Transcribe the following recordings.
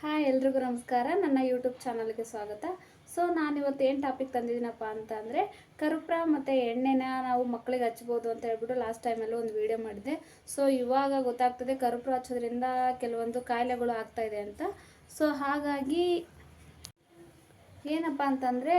Hi, ಎಲ್ರಿಗೂ ನಮಸ್ಕಾರ. ನನ್ನ ಯೂಟ್ಯೂಬ್ ಚಾನಲ್ಗೆ ಸ್ವಾಗತ. ಸೊ ನಾನಿವತ್ತು ಏನು ಟಾಪಿಕ್ ತಂದಿದ್ದೀನಪ್ಪ ಅಂತ ಅಂದರೆ ಕರುಪ್ರ ಮತ್ತು ಎಣ್ಣೆನ ನಾವು ಮಕ್ಕಳಿಗೆ ಹಚ್ಬೋದು ಅಂತ ಹೇಳ್ಬಿಟ್ಟು ಲಾಸ್ಟ್ ಟೈಮಲ್ಲೂ ಒಂದು ವಿಡಿಯೋ ಮಾಡಿದೆ ಸೊ ಇವಾಗ ಗೊತ್ತಾಗ್ತದೆ ಕರುಪ್ರ ಹಚ್ಚೋದ್ರಿಂದ ಕೆಲವೊಂದು ಕಾಯಿಲೆಗಳು ಆಗ್ತಾ ಇದೆ ಅಂತ. ಸೊ ಹಾಗಾಗಿ ಏನಪ್ಪ ಅಂತಂದರೆ,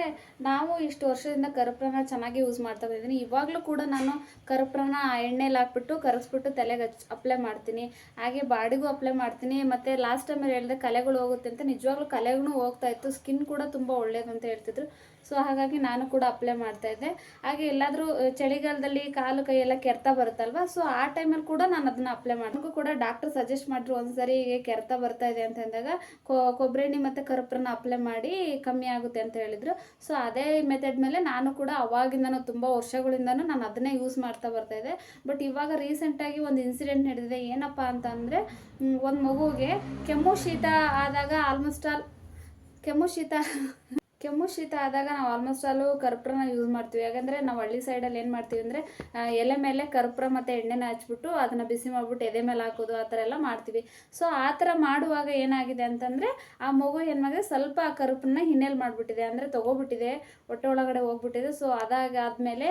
ನಾವು ಇಷ್ಟು ವರ್ಷದಿಂದ ಕರ್ಪೂರನ ಚೆನ್ನಾಗಿ ಯೂಸ್ ಮಾಡ್ತಾ ಬಂದಿದ್ದೀನಿ ಇವಾಗಲೂ ಕೂಡ ನಾನು ಕರ್ಪೂರನ ಎಣ್ಣೆಲಿ ಹಾಕ್ಬಿಟ್ಟು ಕರಗಿಸ್ಬಿಟ್ಟು ತಲೆಗೆ ಹಚ್ ಅಪ್ಲೈ ಮಾಡ್ತೀನಿ. ಹಾಗೆ ಬಾಡಿಗೂ ಅಪ್ಲೈ ಮಾಡ್ತೀನಿ. ಮತ್ತು ಲಾಸ್ಟ್ ಟೈಮಲ್ಲಿ ಹೇಳಿದೆ ಕಲೆಗಳು ಹೋಗುತ್ತೆ ಅಂತ, ನಿಜವಾಗ್ಲೂ ಕಲೆಗೂ ಹೋಗ್ತಾ ಇತ್ತು. ಸ್ಕಿನ್ ಕೂಡ ತುಂಬ ಒಳ್ಳೇದು ಅಂತ ಹೇಳ್ತಿದ್ರು. ಸೊ ಹಾಗಾಗಿ ನಾನು ಕೂಡ ಅಪ್ಲೈ ಮಾಡ್ತಾ ಇದ್ದೆ. ಹಾಗೆ ಎಲ್ಲಾದರೂ ಚಳಿಗಾಲದಲ್ಲಿ ಕಾಲು ಕೈ ಎಲ್ಲ ಕೆರೆತ ಬರುತ್ತಲ್ವ? ಸೊ ಆ ಟೈಮಲ್ಲಿ ಕೂಡ ನಾನು ಅದನ್ನ ಅಪ್ಲೈ ಮಾಡೋಕ್ಕೂ ಕೂಡ ಡಾಕ್ಟರ್ ಸಜೆಸ್ಟ್ ಮಾಡಿದ್ರು, ಒಂದ್ಸರಿ ಕೆರೆತ ಬರ್ತಾ ಇದೆ ಅಂತ ಅಂದಾಗ ಕೊಬ್ಬರಿ ಎಣ್ಣೆ ಮತ್ತು ಕರ್ಪೂರನ ಅಪ್ಲೈ ಮಾಡಿ ಕಮ್ಮಿ ಅಂತ ಹೇಳಿದ್ರು. ಸೊ ಅದೇ ಮೆಥಡ್ ಮೇಲೆ ನಾನು ಕೂಡ ಅವಾಗಿಂದನೂ ತುಂಬ ವರ್ಷಗಳಿಂದನೂ ನಾನು ಅದನ್ನೇ ಯೂಸ್ ಮಾಡ್ತಾ ಬರ್ತಾ ಇದೆ ಬಟ್ ಇವಾಗ ರೀಸೆಂಟಾಗಿ ಒಂದು ಇನ್ಸಿಡೆಂಟ್ ನಡೆದಿದೆ. ಏನಪ್ಪ ಅಂತಂದರೆ ಒಂದು ಮಗುವಿಗೆ ಕೆಮ್ಮು ಶೀತ ಆದಾಗ ಆಲ್ಮೋಸ್ಟ್ ಆಲ್ ಕೆಮ್ಮು ಶೀತ ಕೆಮ್ಮು ಶೀತ ಆದಾಗ ನಾವು ಆಲ್ಮೋಸ್ಟ್ ಆಲು ಕರ್ಪೂರನ ಯೂಸ್ ಮಾಡ್ತೀವಿ. ಯಾಕಂದರೆ ನಾವು ಹಳ್ಳಿ ಸೈಡಲ್ಲಿ ಏನು ಮಾಡ್ತೀವಿ ಅಂದರೆ ಎಲೆ ಮೇಲೆ ಕರ್ಪೂರ ಮತ್ತು ಎಣ್ಣೆನ ಹಚ್ಬಿಟ್ಟು ಅದನ್ನು ಬಿಸಿ ಮಾಡಿಬಿಟ್ಟು ಎದೆ ಮೇಲೆ ಹಾಕೋದು, ಆ ಥರ ಎಲ್ಲ ಮಾಡ್ತೀವಿ. ಸೊ ಆ ಥರ ಮಾಡುವಾಗ ಏನಾಗಿದೆ ಅಂತಂದರೆ, ಆ ಮಗು ಏನು ಮಾಡಿದೆ, ಸ್ವಲ್ಪ ಆ ಕರ್ಪೂರನ ಹಿನ್ನೆಲೆ ಮಾಡಿಬಿಟ್ಟಿದೆ. ಅಂದರೆ ತೊಗೊಬಿಟ್ಟಿದೆ, ಹೊಟ್ಟೆ ಒಳಗಡೆ ಹೋಗ್ಬಿಟ್ಟಿದೆ. ಸೊ ಅದಾಗ ಆದಮೇಲೆ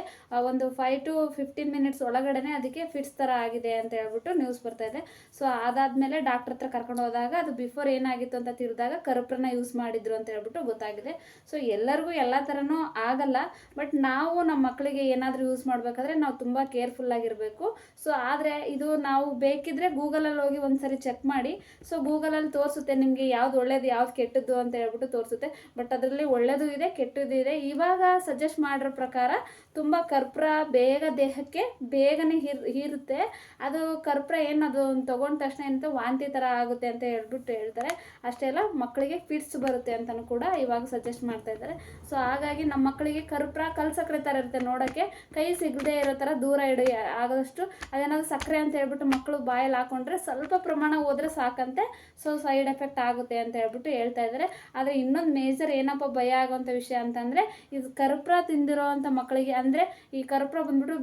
ಒಂದು ಫೈವ್ ಟು ಫಿಫ್ಟೀನ್ ಮಿನಿಟ್ಸ್ ಒಳಗಡೆನೇ ಅದಕ್ಕೆ ಫಿಟ್ಸ್ ಥರ ಆಗಿದೆ ಅಂತ ಹೇಳ್ಬಿಟ್ಟು ನ್ಯೂಸ್ ಬರ್ತಾ ಇದೆ. ಸೊ ಅದಾದಮೇಲೆ ಡಾಕ್ಟ್ರ್ ಹತ್ರ ಕರ್ಕೊಂಡು ಹೋದಾಗ, ಅದು ಬಿಫೋರ್ ಏನಾಗಿತ್ತು ಅಂತ ತಿಳಿದಾಗ ಕರ್ಪೂರನ ಯೂಸ್ ಮಾಡಿದ್ರು ಅಂತ ಹೇಳ್ಬಿಟ್ಟು ಗೊತ್ತಾಗಿದೆ. ಸೊ ಎಲ್ಲರಿಗೂ ಎಲ್ಲ ಥರನೂ ಆಗಲ್ಲ. ಬಟ್ ನಾವು ನಮ್ಮ ಮಕ್ಕಳಿಗೆ ಏನಾದರೂ ಯೂಸ್ ಮಾಡಬೇಕಾದ್ರೆ ನಾವು ತುಂಬ ಕೇರ್ಫುಲ್ ಆಗಿರಬೇಕು. ಸೊ ಆದರೆ ಇದು ನಾವು ಬೇಕಿದ್ರೆ ಗೂಗಲಲ್ಲಿ ಹೋಗಿ ಒಂದ್ಸರಿ ಚೆಕ್ ಮಾಡಿ. ಸೊ ಗೂಗಲಲ್ಲಿ ತೋರಿಸುತ್ತೆ ನಿಮಗೆ ಯಾವ್ದು ಒಳ್ಳೇದು, ಯಾವ್ದು ಕೆಟ್ಟದ್ದು ಅಂತ ಹೇಳ್ಬಿಟ್ಟು ತೋರಿಸುತ್ತೆ. ಬಟ್ ಅದರಲ್ಲಿ ಒಳ್ಳೇದು ಇದೆ, ಕೆಟ್ಟದ್ದು ಇದೆ. ಇವಾಗ ಸಜೆಸ್ಟ್ ಮಾಡಿರೋ ಪ್ರಕಾರ ತುಂಬ ಕರ್ಪೂರ ಬೇಗ ದೇಹಕ್ಕೆ ಬೇಗನೆ ಹೀರ್, ಹೀರುತ್ತೆ. ಅದು ಕರ್ಪೂರ ಏನು ಅದು ತೊಗೊಂಡ ತಕ್ಷಣ ಏನಂತ ವಾಂತಿ ಥರ ಆಗುತ್ತೆ ಅಂತ ಹೇಳ್ಬಿಟ್ಟು ಹೇಳ್ತಾರೆ. ಅಷ್ಟೇ ಅಲ್ಲ ಮಕ್ಕಳಿಗೆ ಫಿಟ್ಸ್ ಬರುತ್ತೆ ಅಂತಲೂ ಕೂಡ ಇವಾಗ ಸಜೆಸ್ಟ್ ಮಾಡ್ತಾ ಇದ್ದಾರೆ. ಸೊ ಹಾಗಾಗಿ ನಮ್ಮ ಮಕ್ಕಳಿಗೆ ಕರ್ಪೂರ ಕಲ್ ಸಕ್ಕರೆ ಥರ ಇರುತ್ತೆ ನೋಡೋಕ್ಕೆ ಕೈ ಸಿಗದೆ ಇರೋ ಥರ ದೂರ ಇಡಿ ಆದಷ್ಟು ಅದೇನಾದ್ರು ಸಕ್ಕರೆ ಅಂತ ಹೇಳ್ಬಿಟ್ಟು ಮಕ್ಕಳು ಬಾಯಲ್ಲಿ ಹಾಕೊಂಡ್ರೆ ಸ್ವಲ್ಪ ಪ್ರಮಾಣ ಹೋದ್ರೆ ಸಾಕಂತೆ. ಸೊ ಸೈಡ್ ಎಫೆಕ್ಟ್ ಆಗುತ್ತೆ ಅಂತ ಹೇಳ್ಬಿಟ್ಟು ಹೇಳ್ತಾ ಇದ್ದಾರೆ. ಆದರೆ ಇನ್ನೊಂದು ಮೇಜರ್ ಏನಪ್ಪ ಭಯ ಆಗೋಂಥ ವಿಷಯ ಅಂತಂದರೆ, ಇದು ಕರ್ಪೂರ ತಿಂದಿರೋ ಅಂಥ ಮಕ್ಕಳಿಗೆ ಅಂದರೆ ಈ ಕರ್ಪೂರ ಬಂದ್ಬಿಟ್ಟು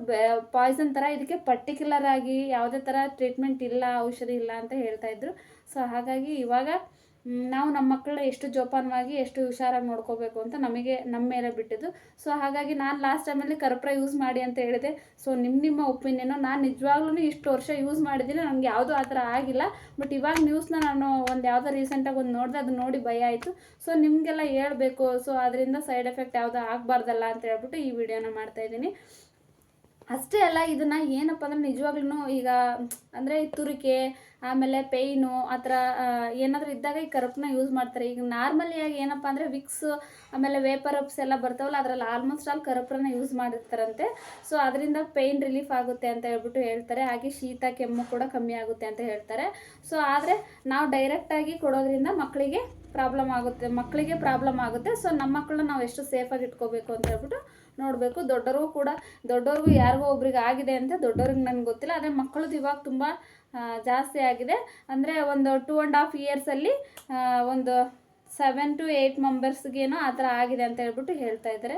ಪಾಯ್ಸನ್ ಥರ ಇದಕ್ಕೆ ಪರ್ಟಿಕ್ಯುಲರ್ ಆಗಿ ಯಾವುದೇ ಥರ ಟ್ರೀಟ್ಮೆಂಟ್ ಇಲ್ಲ, ಔಷಧಿ ಇಲ್ಲ ಅಂತ ಹೇಳ್ತಾ ಇದ್ರು. ಸೊ ಹಾಗಾಗಿ ಇವಾಗ ನಾವು ನಮ್ಮ ಮಕ್ಕಳ ಎಷ್ಟು ಜೋಪಾನವಾಗಿ, ಎಷ್ಟು ಹುಷಾರಾಗಿ ನೋಡ್ಕೋಬೇಕು ಅಂತ ನಮಗೆ, ನಮ್ಮ ಮೇಲೆ ಬಿಟ್ಟಿದ್ದು. ಸೊ ಹಾಗಾಗಿ ನಾನು ಲಾಸ್ಟ್ ಟೈಮಲ್ಲಿ ಕರ್ಪೂರ ಯೂಸ್ ಮಾಡಿ ಅಂತ ಹೇಳಿದೆ. ಸೊ ನಿಮ್ಮ ನಿಮ್ಮ ಒಪಿನಿಯನು ನಾನು ನಿಜವಾಗ್ಲೂ ಇಷ್ಟು ವರ್ಷ ಯೂಸ್ ಮಾಡಿದ್ದೀನಿ. ನನಗೆ ಯಾವುದೂ ಆ ಥರ ಆಗಿಲ್ಲ. ಬಟ್ ಇವಾಗ ನ್ಯೂಸ್ನ ನಾನು ಒಂದು ಯಾವುದೋ ರೀಸೆಂಟಾಗಿ ಒಂದು ನೋಡಿದೆ, ಅದು ನೋಡಿ ಭಯ ಆಯಿತು. ಸೊ ನಿಮಗೆಲ್ಲ ಹೇಳಬೇಕು. ಸೊ ಅದರಿಂದ ಸೈಡ್ ಎಫೆಕ್ಟ್ ಯಾವುದೋ ಆಗಬಾರ್ದಲ್ಲ ಅಂತ ಹೇಳ್ಬಿಟ್ಟು ಈ ವಿಡಿಯೋನ ಮಾಡ್ತಾಯಿದ್ದೀನಿ ಅಷ್ಟೇ ಅಲ್ಲ, ಇದನ್ನು ಏನಪ್ಪ ಅಂದ್ರೆ ನಿಜವಾಗ್ಲೂ ಈಗ ಅಂದರೆ ತುರಿಕೆ, ಆಮೇಲೆ ಪೇಯ್ನು ಆ ಥರ ಏನಾದರೂ ಇದ್ದಾಗ ಈ ಕರಪ್ನ ಯೂಸ್ ಮಾಡ್ತಾರೆ. ಈಗ ನಾರ್ಮಲಿಯಾಗಿ ಏನಪ್ಪ ಅಂದರೆ ವಿಕ್ಸ್ ಆಮೇಲೆ ವೇಪರ್ ಅಪ್ಸ್ ಎಲ್ಲ ಬರ್ತಾವಲ್ಲ, ಅದರಲ್ಲಿ ಆಲ್ಮೋಸ್ಟ್ ಆಲ್ ಕರಪ್ರನ ಯೂಸ್ ಮಾಡಿರ್ತಾರಂತೆ. ಸೊ ಅದರಿಂದ ಪೇಯ್ನ್ ರಿಲೀಫ್ ಆಗುತ್ತೆ ಅಂತ ಹೇಳ್ಬಿಟ್ಟು ಹೇಳ್ತಾರೆ. ಹಾಗೆ ಶೀತ, ಕೆಮ್ಮು ಕೂಡ ಕಮ್ಮಿ ಆಗುತ್ತೆ ಅಂತ ಹೇಳ್ತಾರೆ. ಸೊ ಆದರೆ ನಾವು ಡೈರೆಕ್ಟಾಗಿ ಕೊಡೋದ್ರಿಂದ ಮಕ್ಕಳಿಗೆ ಪ್ರಾಬ್ಲಮ್ ಆಗುತ್ತೆ ಮಕ್ಕಳಿಗೆ ಪ್ರಾಬ್ಲಮ್ ಆಗುತ್ತೆ. ಸೊ ನಮ್ಮ ಮಕ್ಕಳನ್ನ ನಾವು ಎಷ್ಟು ಸೇಫಾಗಿ ಇಟ್ಕೋಬೇಕು ಅಂತ ಹೇಳ್ಬಿಟ್ಟು ನೋಡಬೇಕು. ದೊಡ್ಡವ್ರಿಗೂ ಕೂಡ ದೊಡ್ಡವ್ರಿಗೂ ಯಾರಿಗೋ ಒಬ್ರಿಗೆ ಆಗಿದೆ ಅಂತ ದೊಡ್ಡವ್ರಿಗೆ ನನಗೆ ಗೊತ್ತಿಲ್ಲ. ಆದರೆ ಮಕ್ಕಳದ್ದು ಇವಾಗ ತುಂಬ ಜಾಸ್ತಿ ಆಗಿದೆ. ಅಂದರೆ ಒಂದು ಟೂ ಆ್ಯಂಡ್ ಹಾಫ್ ಇಯರ್ಸಲ್ಲಿ ಒಂದು ಸೆವೆನ್ ಟು ಏಯ್ಟ್ ಮೆಂಬರ್ಸ್ಗೇನೋ ಆ ಥರ ಆಗಿದೆ ಅಂತ ಹೇಳ್ಬಿಟ್ಟು ಹೇಳ್ತಾ ಇದ್ದಾರೆ.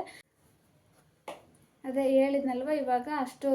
ಅದೇ ಹೇಳಿದ್ನಲ್ವ, ಇವಾಗ ಅಷ್ಟು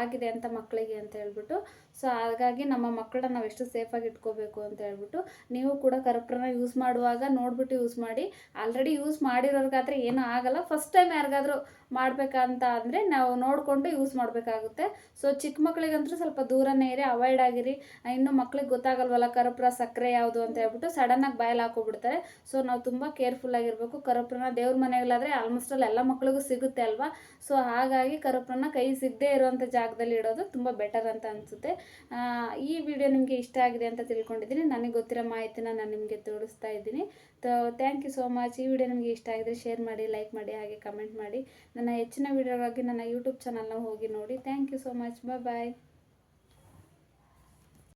ಆಗಿದೆ ಅಂತ ಮಕ್ಕಳಿಗೆ ಅಂತ ಹೇಳ್ಬಿಟ್ಟು. ಸೊ ಹಾಗಾಗಿ ನಮ್ಮ ಮಕ್ಕಳನ್ನ ನಾವು ಎಷ್ಟು ಸೇಫಾಗಿ ಇಟ್ಕೋಬೇಕು ಅಂತ ಹೇಳ್ಬಿಟ್ಟು, ನೀವು ಕೂಡ ಕರ್ಪೂರನ ಯೂಸ್ ಮಾಡುವಾಗ ನೋಡ್ಬಿಟ್ಟು ಯೂಸ್ ಮಾಡಿ. ಆಲ್ರೆಡಿ ಯೂಸ್ ಮಾಡಿರೋರ್ಗಾದ್ರೆ ಏನೂ ಆಗಲ್ಲ. ಫಸ್ಟ್ ಟೈಮ್ ಯಾರಿಗಾದ್ರೂ ಮಾಡಬೇಕಂತ ಅಂದರೆ ನಾವು ನೋಡಿಕೊಂಡು ಯೂಸ್ ಮಾಡಬೇಕಾಗುತ್ತೆ. ಸೊ ಚಿಕ್ಕ ಮಕ್ಕಳಿಗಂತೂ ಸ್ವಲ್ಪ ದೂರನೇ ಇರಿ ಅವಾಯ್ಡ್ ಆಗಿರಿ. ಇನ್ನೂ ಮಕ್ಳಿಗೆ ಗೊತ್ತಾಗಲ್ವಲ್ಲ, ಕರಪುರ ಸಕ್ಕರೆ ಯಾವುದು ಅಂತ ಹೇಳ್ಬಿಟ್ಟು ಸಡನ್ನಾಗಿ ಬಾಯಲ್ಲಿ ಹಾಕೋಬಿಡ್ತಾರೆ. ಸೊ ನಾವು ತುಂಬ ಕೇರ್ಫುಲ್ ಆಗಿರಬೇಕು. ಕರಪುರನ ದೇವ್ರ ಮನೆಗಳಾದರೆ ಆಲ್ಮೋಸ್ಟ್ ಅಲ್ಲಿ ಎಲ್ಲ ಮಕ್ಕಳಿಗೂ ಸಿಗುತ್ತೆ ಅಲ್ವಾ? ಸೊ ಹಾಗಾಗಿ ಕರಪುರನ ಕೈ ಸಿಗದೇ ಇರುವಂಥ ಜಾಗದಲ್ಲಿ ಇಡೋದು ತುಂಬ ಬೆಟರ್ ಅಂತ ಅನಿಸುತ್ತೆ. ಈ ವಿಡಿಯೋ ನಿಮಗೆ ಇಷ್ಟ ಆಗಿದೆ ಅಂತ ತಿಳ್ಕೊಂಡಿದ್ದೀನಿ. ನನಗೆ ಗೊತ್ತಿರೋ ಮಾಹಿತಿನ ನಾನು ನಿಮಗೆ ತೋರಿಸ್ತಾ ಇದ್ದೀನಿ. ಥ್ಯಾಂಕ್ ಯು ಸೋ ಮಚ್ ಈ ವಿಡಿಯೋ ನಿಮಗೆ ಇಷ್ಟ ಆಗಿದ್ರೆ ಶೇರ್ ಮಾಡಿ ಲೈಕ್ ಮಾಡಿ, ಹಾಗೆ ಕಮೆಂಟ್ ಮಾಡಿ. ನನ್ನ ಹೆಚ್ಚಿನ ವಿಡಿಯೋಗಾಗಿ ನನ್ನ ಯೂಟ್ಯೂಬ್ ಚಾನಲ್ನ ಹೋಗಿ ನೋಡಿ. Thank you so much bye